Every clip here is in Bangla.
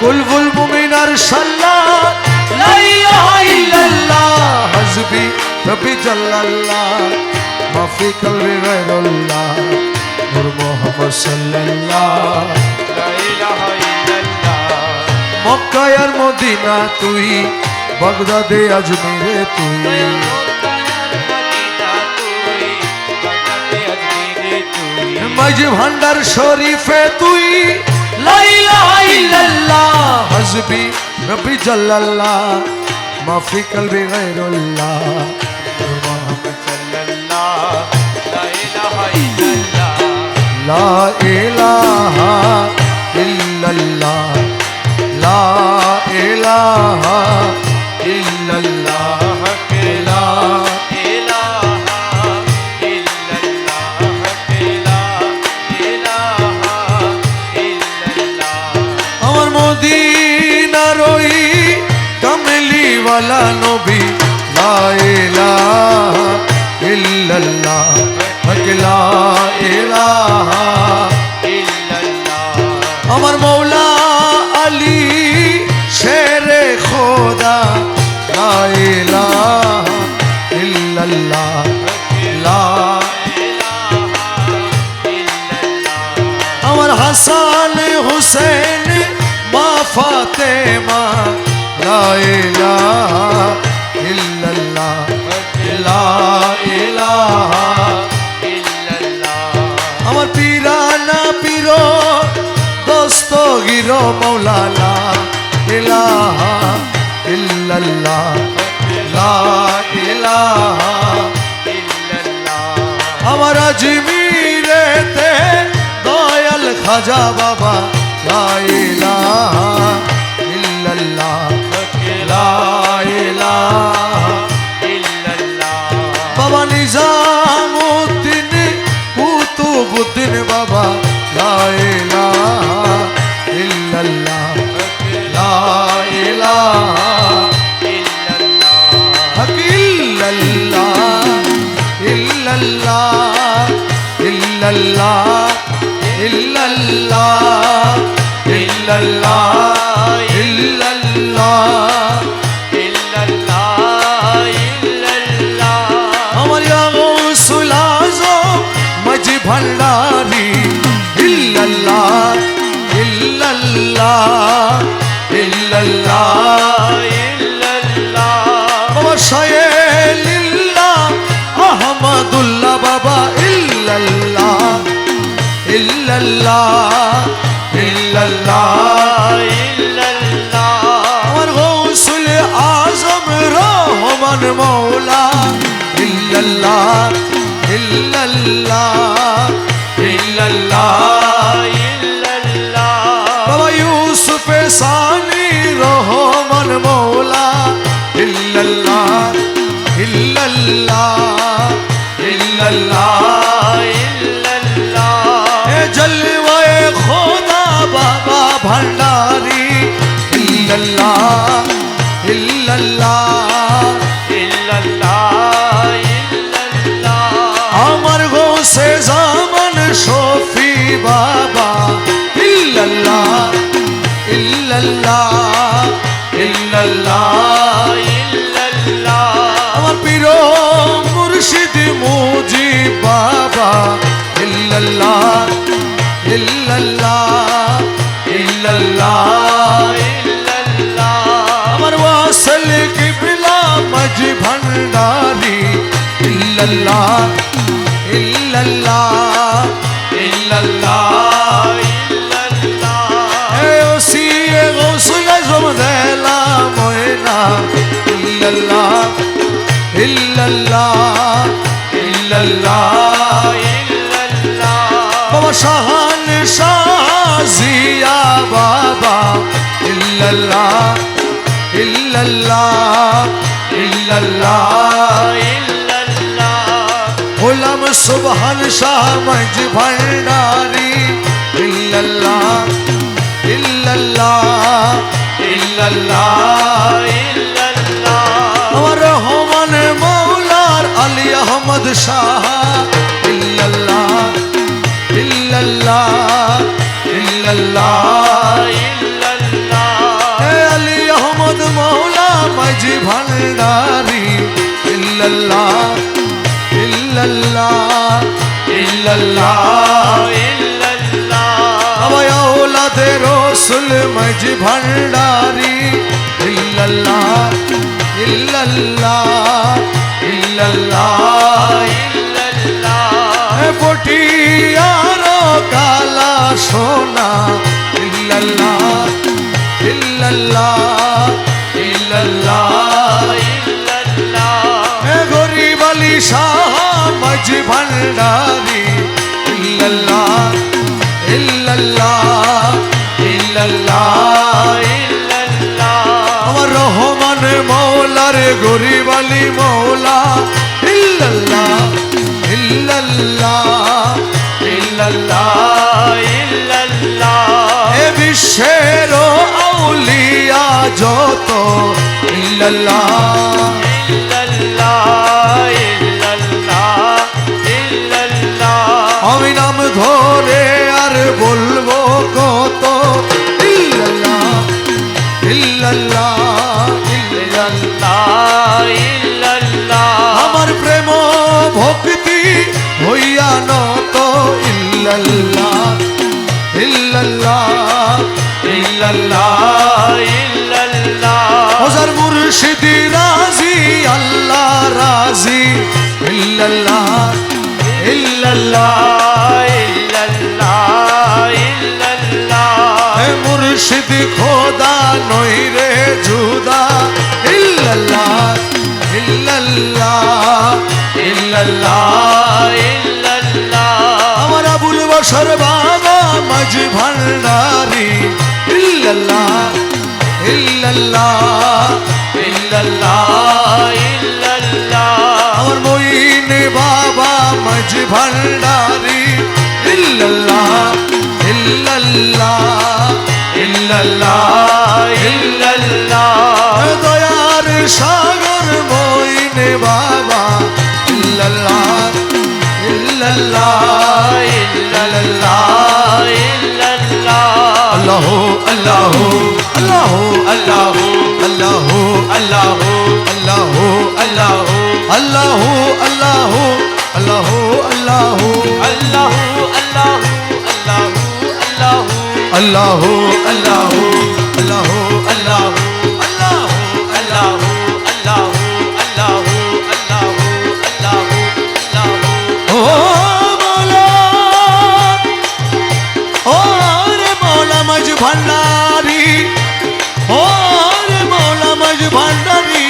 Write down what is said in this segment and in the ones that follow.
কুলবুল মুমিনার সাল্লাহ লা ইলাহা ইল্লাল্লাহ হাসবি রব্বি জাল্লাল্লাহ মাফি কলবি গায়রুল্লাহ নূর মুহাম্মদ সাল্লাল্লাহ। লা ইলাহা ইল্লাল্লাহ। মক্কা আর মদিনা তুই বাগদাদে আজমিরে তুই। মাঝে ভান্ডার শরীফে তুই। হাসবি রব্বি জাল্লাল্লাহ মাফি কলবি গায়রুল্লাহ। লা ইলাহা ইল্লাল্লাহ। কামলিওয়ালা নবী, লা ইলাহা ইল্লাল্লাহ, হক লা ইলাহা আমার মৌলা আলী, শেরে খোদা, লা ইলাহা ইল্লাল্লাহ হাসান হুসেন, মা ফাতেমা, লা ইলাহা খাজা বাবা লা ইল্লাল্লাহ ইল্লাল্লাহ আমার গৌসুল আজম রহমান মৌলা। ইল্লাল্লাহ ইল্লাল্লাহ ইল্লাল্লাহ। বাবা ইউসুফ সানি রহমান মৌলা। ইল্লাল্লাহ ইল্লাল্লাহ ইল্লাল্লাহ ভান্ডারি ইল্লাল্লাহ ইল্লাল্লাহ আমার গোসে জামান শফি বাবা ইল্লাল্লাহ ইল্লাল্লাহ ইল্লাল্লাহ আমার পীর মুর্শিদ মুজি বাবা ইল্লাল্লাহ ইল্লাল্লাহ মজ ভণ্ডারি ইল্লাল্লাহ ইল্লাল্লাহ ইল্লাল্লাহ। এ ওসিয়ে গৌসুল আজম দেলা ময়না। ইল্লাল্লাহ ইল্লাল্লাহ ইল্লাল্লাহ। বাবা শাহান শাহিয়া বাবা। ইল্লাল্লাহ ইল্লাল্লাহ ইল্লাল্লাহ। গোলাম সুবহান শাহ মজ ভান্ডারি ইল্লাল্লাহ ইল্লাল্লাহ ইল্লাল্লাহ আমার রহমান মৌলার আলী আহমদ শাহ। ইল্লাল্লাহ ইল্লাল্লাহ ইল্লাল্লাহ। ভান্ডারি। ইল্লাল্লাহ ইল্লাল্লাহ ইল্লাল্লাহ। আমায় আওলাদে রসুল মজ ভান্ডারি। ইল্লাল্লাহ ইল্লাল্লাহ ইল্লাল্লাহ। পটিয়ার কালা সোনা। ইল্লাল্লাহ ইল্লাল্লাহ। मैं गरीब अली शाह मज भंडारी इल्लल्ला इल्लल्ला इल्लल्ला इल्लल्ला আমার রহমান মৌলা রে গরিব আলী মৌলা। ইল্লাল্লা ইল্লাল্লা ইল্লাল্লা ইল্লাল্লা এ বিশ্বের আউলিয়া যত illallah illallah illallah illallah আমি নাম ধরে আর বলব কত illallah illallah illallah illallah আমার প্রেম ভক্তি হইয়া নত illallah illallah illallah illallah Murshidi রাজি আল্লাহ রাজি। ইল্লাল্লাহ ইল্লাল্লাহ মুর্শিদ খোদা নই রে জুদা। ইল্লাল্লাহ ইল্লাল্লাহ ইল্লাল্লাহ আমার আবুল বাবা ভান্ডারি। ইল্লাল্লাহ இல்லல்லா இல்லல்லா இல்லல்லா. அவர் மொயின் பாபா மஜ் பண்டாரி இல்லல்லா আল্লাহ আল্লাহ আল্লাহ আল্লাহ আল্লাহ আল্লাহ আল্লাহ ও মৌলা ও রে মৌলা মজ ভান্ডারি ও রে মৌলা মজ ভান্ডারি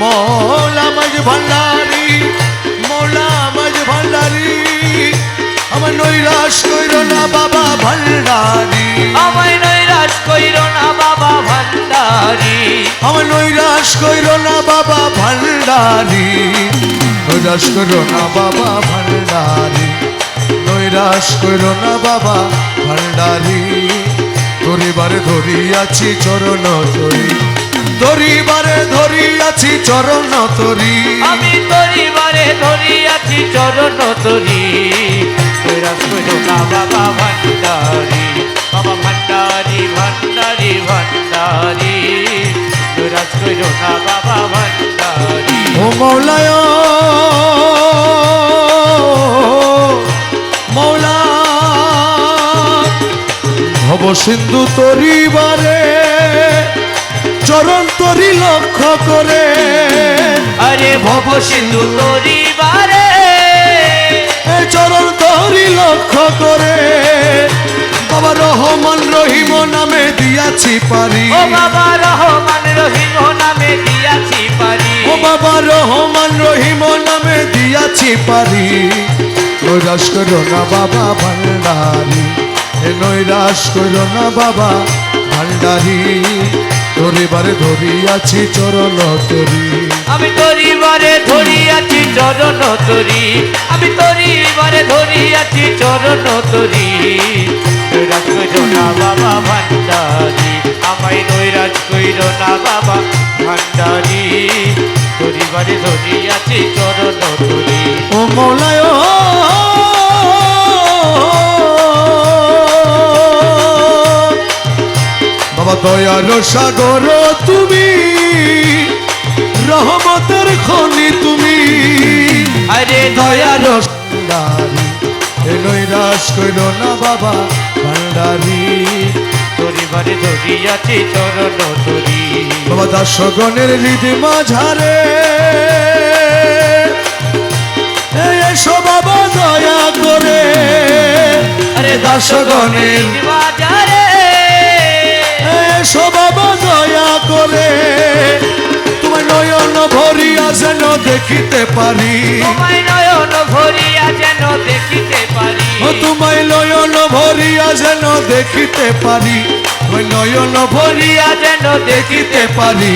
মৌলা মজ ভান্ডারি না বাবা ভান্ডারি। আমায় নৈরাশ কইর না বাবা ভান্ডারি। আমার নৈরাশ কইর না বাবা ভান্ডারি। নৈরাশ কইর না বাবা ভান্ডারি। নৈরাশ কইর না বাবা ভান্ডারি। ধরিবারে ধরিয়াছি চরণ তরি। ধরিবারে ধরিয়াছি চরণ তরি। আমি তরিবারে ধরিয়াছি চরণ তরি। কইর না বাবা ভান্ডারি বাবা ভান্ডারি ভান্ডারি ভান্ডারি। নৈরাশ কইর না বাবা ভান্ডারি। ও মৌলায়। মৌলা ভব সিন্ধু তরিবারে চরণ তরি লক্ষ্য করে। আরে ভব সিন্ধু তরিবারে লক্ষ্য করে। বাবা রহমান রহিম নামে দিয়াছি পারি। ও বাবা রহমান রহিম নামে দিয়াছি পারি। ও বাবা রহমান রহিম নামে দিয়াছি পারি। নৈরাশ করো না বাবা ভান্ডারি। এ নৈরাশ করো না বাবা ভান্ডারি। ধরিবারে ধরিয়াছি চরণ তরি। আমি তরিবারে ধরিয়াছি চরণ তরি। আমি তরিবারে ধরিয়াছি চরণ তরি। নৈরাজ বাবা ভান্ডারি, আমায় নৈরাজ কইর না বাবা ভান্ডারি। তরিবারে ধরিয়াছি চরণ তরি। ও মৌলায় বাবা দয়ার সাগর, তুমি রহমতের খনি তুমি। আরে দয়ার ভান্ডারি এ নৈরাশ কইল না বাবা ভান্ডারি। পরিবারে ধরিয়াছি চরণ তরি বাবা দাসগণের হৃদি মাঝারে। এসো বাবা দয়া করে। আরে দাসগণের বাজারে এসো বাবা দয়া করে। তোমার নয়ন ভরিয়া যেন দেখিতে পারি। তোমায় নয়ন ভরিয়া যেন দেখিতে পারি। ও তোমায় নয়ন ভরিয়া যেন দেখিতে পারি। তোমায় নয়ন ভরিয়া যেন দেখিতে পারি।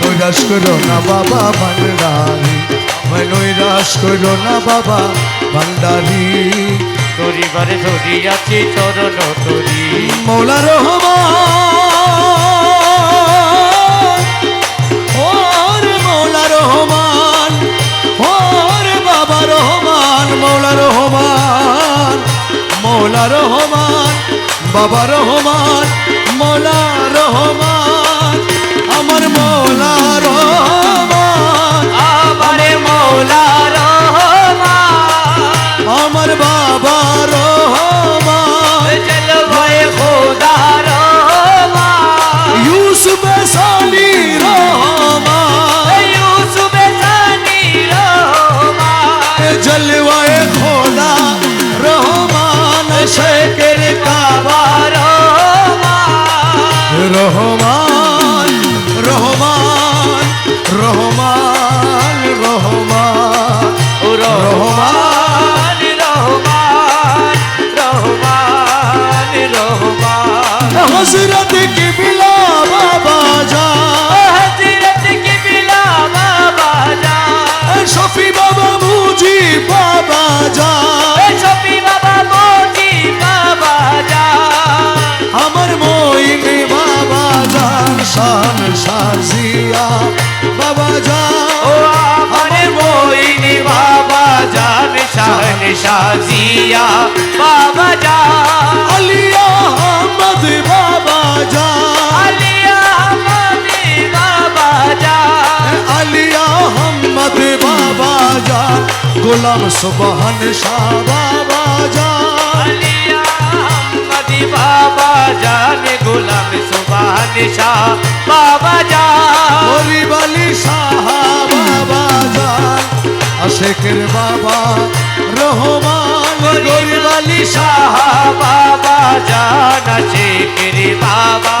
নৈরাশ করো না বাবা ভান্ডারি। তোমায় নৈরাশ করো না বাবা ভান্ডারি। পরিবারে ধরিয়াছি চরণ তরি মৌলা রহমান। মৌলা রহমান বাবা রহমান মৌলা রহমান আমার মৌলা রহমান আমার মৌলা রহমান। আমার বাবা রহমান। যা। আলিয়া আহমদ বাবা যা। আলিয়া আমাদি বাবা যা। আলিয়া আহমদ বাবা যা। গোলাম সুবহান শাহ বাবা যা। আলিয়া আমাদি বাবা জান গোলাম সুবহান শাহ বাবা যা। গরিব আলী শাহ বাবা যা। আশেকের বাবা রহমান। গরিব আলী শাহ বাবা জান শেখের বাবা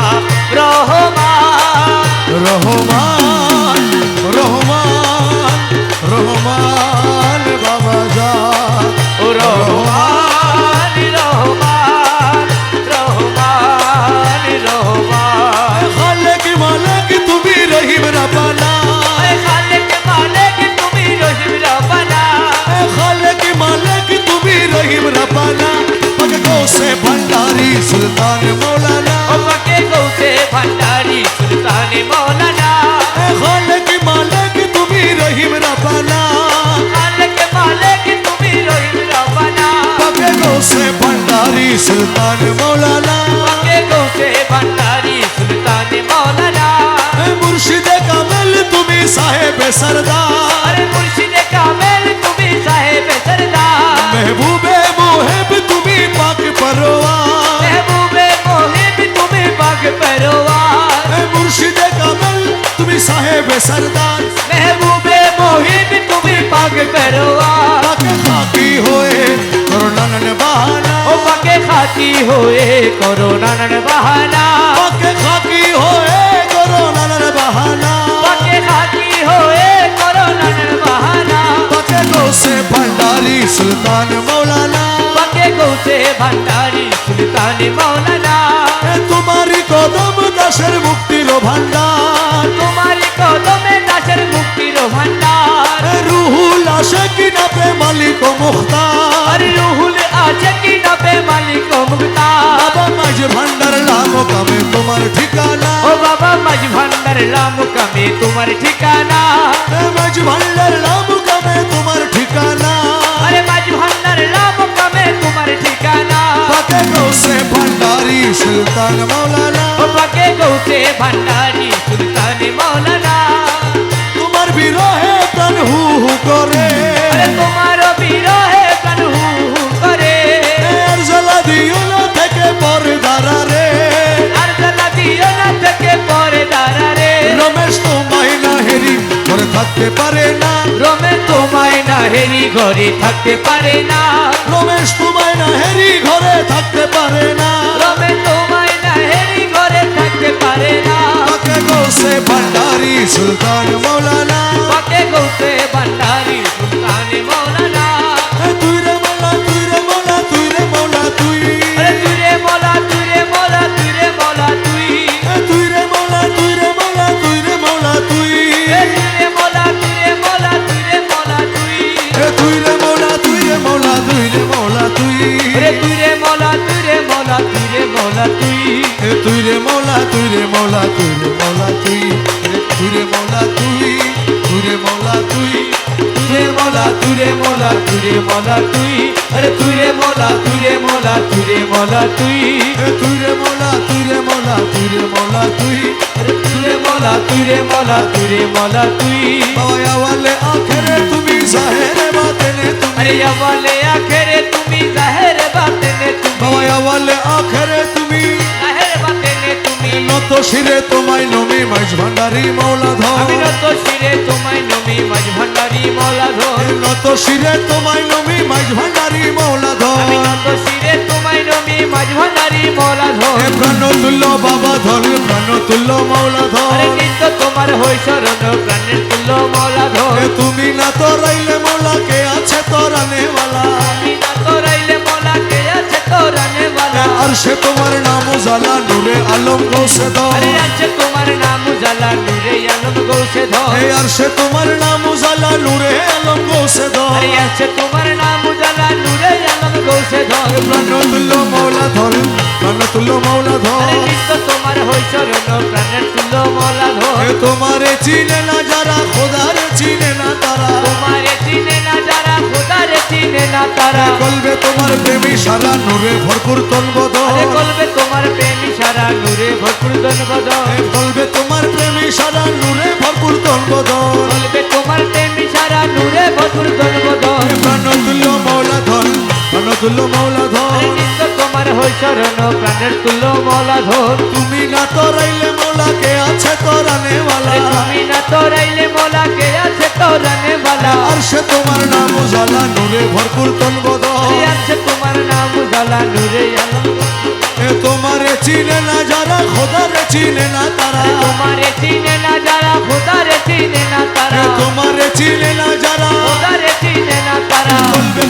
রহমান। রহমান রহমান রহমান। से भंडारी सुल्तान मौलाना। पके गौ से भंडारी सुल्तान मौलाना। खालक मालक तुम्ही रहीम रबाना। खालक मालक मेरा रहीम रबाना। गौ से भंडारी सुल्तान मौलाना। पके गौ से भंडारी सुल्तान मौलाना। मुर्शिद कामल तुम्ही साहेब सरदार। मुर्शिद कामल तुम्ही साहेब सरदार। महबूबे পরওয়ার মেহবুবে মোহিব তুমি পাক পরওয়ার এ মুর্শিদে কামেল তুমি সাহেব সরদার। মেহবুবে মোহিব তুমি পাক পরওয়ার পাকে খাকি হয়ে করোনান বাহানা। ও পাকে খাতি হয়ে করো নানান বাহানা। পাকে খাকি হয়ে করোনান বাহানা। পাকে খাতি হয়ে করো বাহানা। পাকে গোসে ভंडारी সুলতান মৌলানা। পাকে গৌসে ভান্ডারি মৌলানা কদম দাসের মুক্তির ভান্ডার তোমারি কদমে দাসের মুক্তির ভান্ডার রুহুল আশেকি নাপে মালিক মুখতার? রুহুল আছে কি নবে মালিক বাবা মাঝ ভান্ডার লাম কামে তোমার ঠিকানা। ও বাবা মাঝ ভান্ডার লাম কামে তোমার ঠিকানা। মাঝ ভান্ডার লাম কামে তোমার ঠিকানা। আরে পাকে গোসে ভंडारी সুলতান মৌলানা। ও পাকে ভান্ডারি সুলতানে মৌলানা। তোমার বিরহে প্রাণ হু হু করে। আরে তোমার বিরহে প্রাণ হু হু করে। এর জ্বালা দিও না থেকে পরে দাঁড়ারে আর জ্বালা দিও না থেকে পরে দাঁড়া রে। রমেশ তোমায় না হেরি করে থাকতে হেরি ঘরে থাকতে পারে না। রমেশ তোমায় না হেরি ঘরে থাকতে পারে না। রমে তোমায় না হেরি ঘরে থাকতে পারে না। তাকে গোসে ভান্ডারি সুলতান মৌলানা। পাকে গৌসে ভান্ডারি সুলতানে মৌলানা। তুই রে মৌলা তুই রে মৌলা তুই রে মৌলা তুই রে মৌলা তুই তুই রে মৌলা তুই তুই রে মৌলা তুই রে মৌলা তুই রে মৌলা তুই আরে তুই রে মৌলা তুই রে মৌলা তুই রে মৌলা তুই। এ তুই রে মৌলা তুই রে মৌলা তুই রে মৌলা তুই আরে তুই রে মৌলা তুই রে মৌলা তুই রে মৌলা তুই। বাবা ওয়ালে আখেরে তুমি জাহেরে বাতেনে তুমি। আরে বলে আখেরে তুমি জাহের বাতেনে তুমি। বাবা ওয়ালে আখেরে নত শিরে তোমায় নমি মাঝ ভান্ডারি মৌলা আমি ধর নত শিরে তোমায় নমি মাঝ ভান্ডারি মৌলা ধর নত শিরে তোমায় নমি মাঝ ভান্ডারি মৌলা আমি ধর নত শিরে তোমায় নমি মাঝ ভান্ডারি মৌলা ধর এ প্রাণ তুল্য বাবা ধর প্রাণ তুল্য মৌলা আরে নিত্য তোমার হই শরণ প্রাণের তুল্য মৌলা ধর তুমি না তো রাইলে মৌলা কে আছে তোরানে वाला আমি না তোরাইলে মৌলা কে আছে তোরানে বালা আর সে তোমার নাম জালা নূরে আলম গোসে ধর তোমার নাম উজালা নূরে আলম গৌসে ধর এ তোমার নাম জালা নূরে আলম গোসে ধর আরে তোমার নাম উজালা নূরে আলম গৌসে ধর প্রাণ তুল্য মৌলা ধর প্রাণ তুল্য মৌলা ধর নিত্য তোমার হই শরণ প্রাণের তুল্য মৌলা ধর তোমারে চিনে না যারা খোদারে চিনে না তারা। তোমারে চিনে না চিনে না তারা। বলবে তোমার প্রেমী সারা নূরে ভরপুর তন্বদ আরে কলবে তোমার প্রেমী সারা নূরে ভরপুর তন্বদ বলবে তোমার প্রেমী সারা নূরে ভরপুর তন্বদ বলবে তোমার প্রেমী সারা নূরে ভরপুর তন্বদ প্রাণ তুল্য মৌলা ধর প্রাণ তুল্য মৌলা তোমার হই শরণ প্রাণের তুল্য মৌলা ধর। তুমি না তোরাইলে মৌলা কে আছে তোরানে আরে তুমি না তোরাইলে মৌলা কে আছে তোরানে বালা আর সে তোমার নাম জালা নূরে ভরপুর তনবদ আরে আছে তোমার নাম উজালা নূরে এ তোমারে চিনে না যারা খোদারে চিনে না তারা। তোমারে চিনে না যারা খোদারে চিনে না তারা। তোমারে চিনে না যারা। খোদারে চিনে না তারা।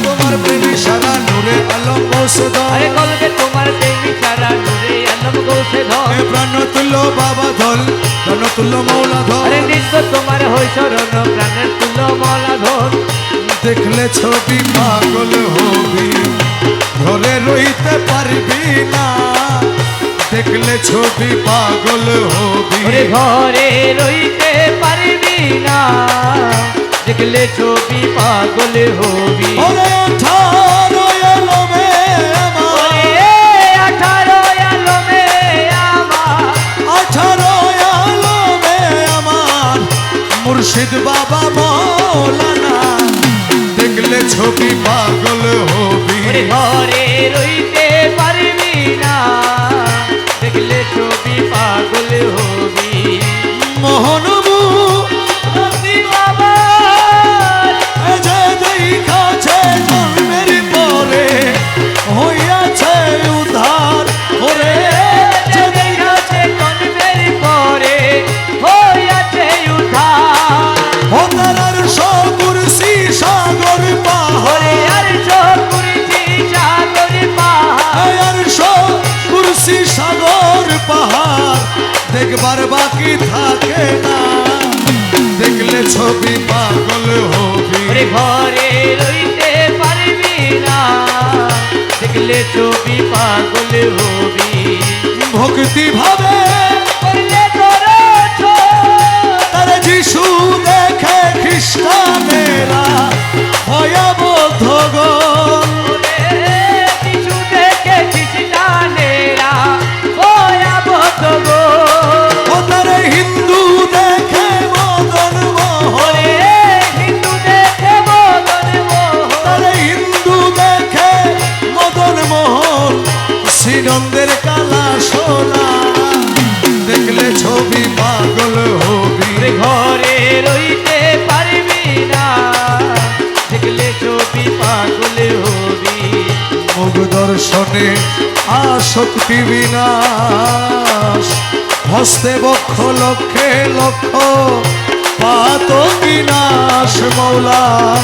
তোমার প্রেমী সারা নূরে আলম ওসদ আরে কলবে তোমার প্রেমী সারা নূরে আলম ধর এ প্রাণ তুল্য বাবা ধল প্রাণ তুল্য মৌলা ধল আরে নিত্য তোমার হই শরণ প্রাণের তুল্য মৌলা ধর দেখলে ছবি পাগল হবি ঘরে রইতে পারবি না। দেখলে ছবি পাগল হবি। ঘরে রইতে পারবি না। দেখলে ছবি পাগল হবি। ওরে আঠারো ছবি পাগল হবি? ঘরে রইতে দেখবার বাকি থাকে না। দেখলে ছবি পাগল হবি। ঘরে রইতে পারবি না। দেখলে ছবি পাগল হবি। ভক্তি ভাবে তার যিশু দেখে খ্রিস্টানেরা ভয়াবদ্ধ গণ দেখলে ছবি পাগল হবি। ঘরে না। দেখলে ছবি দর্শনে আসক্তি বিনাশ। হস্তে বক্ষ লক্ষে লক্ষ পাত বিনাশ মৌলা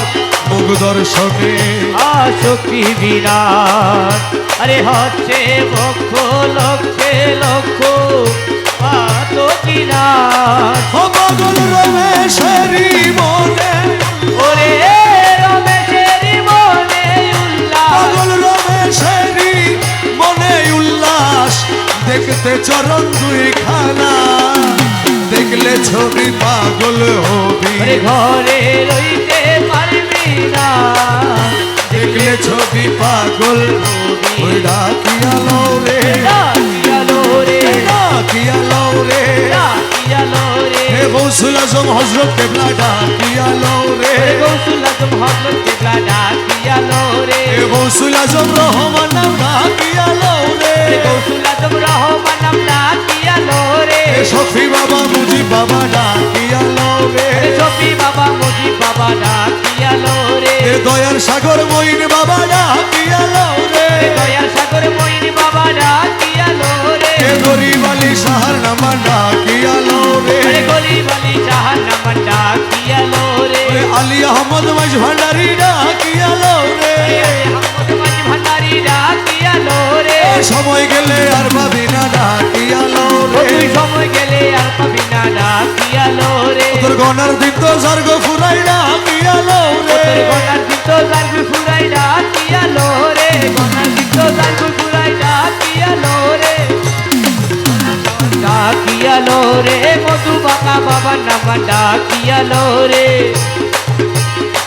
মুখ দর্শনে। আসক্তি বিনাশ। আরে হচ্ছে বক্ষ লক্ষে লক্ষ পাত পাগল রমেশেরি মনে। ওরে রমেশের মনে উল্লাস। পাগল রমেশেরি মনে উল্লাস। দেখতে চরণ দুই খানা দেখলে ছবি পাগল হবি। ঘরে রইতে দেখলে ছবি পাগল ডাকিয়া লও রে। ডাকিয়া লও রে। হে গৌসুল আজম হজরত কেবলা ডাকিয়া লও রে। গৌসুল আজম হজরত কেবলা ডাকিয়ালো রে। হে গৌসুল আজম রহমান ডাকিয়া লও রে। গৌসুল আজম রহমান নাম ডাকিয়ালো রে। শফি বাবা মুজি বাবা ডাকিয়া লও রে। শফি বাবা রে হে দয়ার সাগর মইন বাবা ডাকিয়া লও রে। দয়ার সাগর মইন বাবা ডাকিয়ালো রে। গরিব আলী সাহার নামা রে। গরিব আলী নাম ডাকিয়ালো রে। আলী আহমদ ভান্ডারি রে। আলী আহমদ ডাকিয়ালো রে। সময় গেলে আর পাবি না ডাকিয়া লও রে সময় গেলে আর পাবি না ডাকিয়ালো রে। তোর গনার দিন তো স্বর্গ ফুরাই রে। তোর গনার জানবি ফুরাই ডাকিয়ালো রে। গনার দিত জানবি ফুরাই ডাকিয়ালো রে। ডাকিয়ালো রে মধু বাবা বাবার নাম ডাকিয়ালো রে।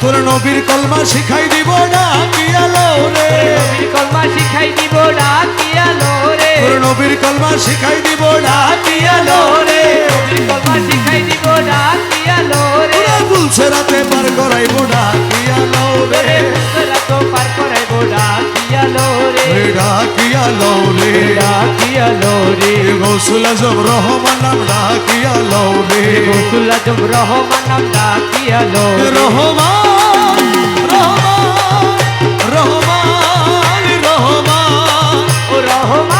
তোর নবীর কলমা শিখাই দিব ডাকিয়া লও রে নবীর কলমা শিখাই দিব ডাকিয়ালো রে তোর নবীর কলমা শিখাই দিব ডাকিয়ালো লও রে রে নবীর কলমা শিখাই দিব ডাকিয়ালো রে বুলছে রাতে পার করাইব ডাকিয়া লও রে রে পার করাইবো ডাকিয়ালো রে রে ডাকিয়া লও রে ডাকিয়ালো রে গৌসুল আজম রহমান নাম রে আজম নাম রহমান রহমান